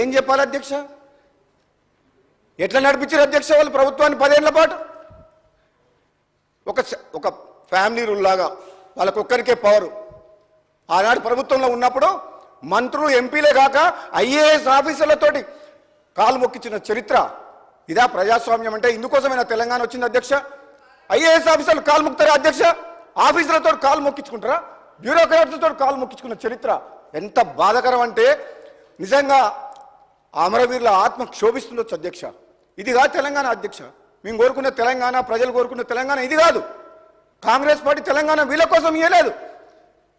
ఏం చెప్పాలి అధ్యక్ష? ఎట్లా నడిపించారు అధ్యక్ష వాళ్ళు ప్రభుత్వాన్ని పదేళ్ళ పాటు? ఒక ఒక ఫ్యామిలీ రూల్ లాగా వాళ్ళకొక్కరికే పవరు. ఆనాడు ప్రభుత్వంలో ఉన్నప్పుడు మంత్రులు ఎంపీలే కాక ఐఏఎస్ ఆఫీసర్లతోటి కాలు మొక్కించిన చరిత్ర. ఇదా ప్రజాస్వామ్యం అంటే ఇందుకోసమైనా తెలంగాణ వచ్చింది అధ్యక్ష? ఐఏఎస్ ఆఫీసర్లు కాలు మొక్కుతారా అధ్యక్ష? ఆఫీసర్లతో కాలు మొక్కించుకుంటారా? బ్యూరోక్రాట్స్తో కాలు మొక్కించుకున్న చరిత్ర ఎంత బాధకరం అంటే నిజంగా అమరవీరుల ఆత్మ క్షోభిస్తుండొచ్చు అధ్యక్ష. ఇది కాదు తెలంగాణ అధ్యక్ష. మేము కోరుకున్న తెలంగాణ ప్రజలు కోరుకున్న తెలంగాణ ఇది కాదు. కాంగ్రెస్ పార్టీ తెలంగాణ వీళ్ళ కోసం ఇవ్వలేదు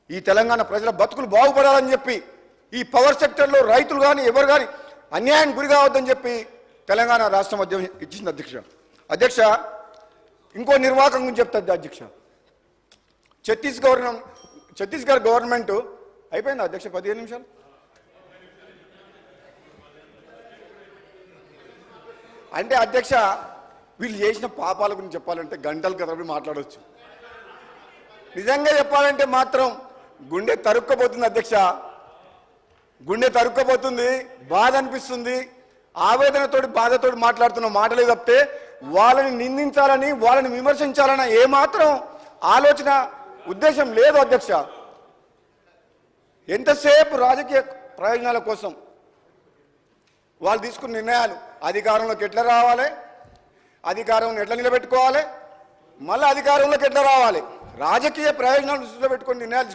ఈ తెలంగాణ ప్రజల బతుకులు బాగుపడాలని చెప్పి ఈ పవర్ సెక్టర్లో రైతులు కానీ ఎవరు కానీ అన్యాయం గురి కావద్దని చెప్పి తెలంగాణ రాష్ట్రం అధ్యక్ష ఇచ్చింది అధ్యక్ష. అధ్యక్ష ఇంకో నిర్వాహకం గురించి చెప్తుంది అధ్యక్ష. ఛత్తీస్గఢ్ ఛత్తీస్గఢ్ గవర్నమెంట్ అయిపోయింది అధ్యక్ష పదిహేను నిమిషాలు? అంటే అధ్యక్ష వీళ్ళు చేసిన పాపాల గురించి చెప్పాలంటే గంటలు కథపడి మాట్లాడవచ్చు నిజంగా చెప్పాలంటే మాత్రం గుండె తరుక్కపోతుంది అధ్యక్ష. గుండె తరుక్కపోతుంది బాధ అనిపిస్తుంది. ఆవేదనతోటి బాధతోటి మాట్లాడుతున్న మాటలే తప్పితే వాళ్ళని నిందించాలని వాళ్ళని విమర్శించాలన్న ఏమాత్రం ఆలోచన ఉద్దేశం లేదు అధ్యక్ష. ఎంతసేపు రాజకీయ ప్రయోజనాల కోసం వాళ్ళు తీసుకున్న నిర్ణయాలు. అధికారంలోకి ఎట్లా రావాలి? అధికారం ఎట్లా నిలబెట్టుకోవాలి? మళ్ళీ అధికారంలోకి ఎట్లా రావాలి? రాజకీయ ప్రయోజనాలు దృష్టిలో పెట్టుకుని నిర్ణయాలు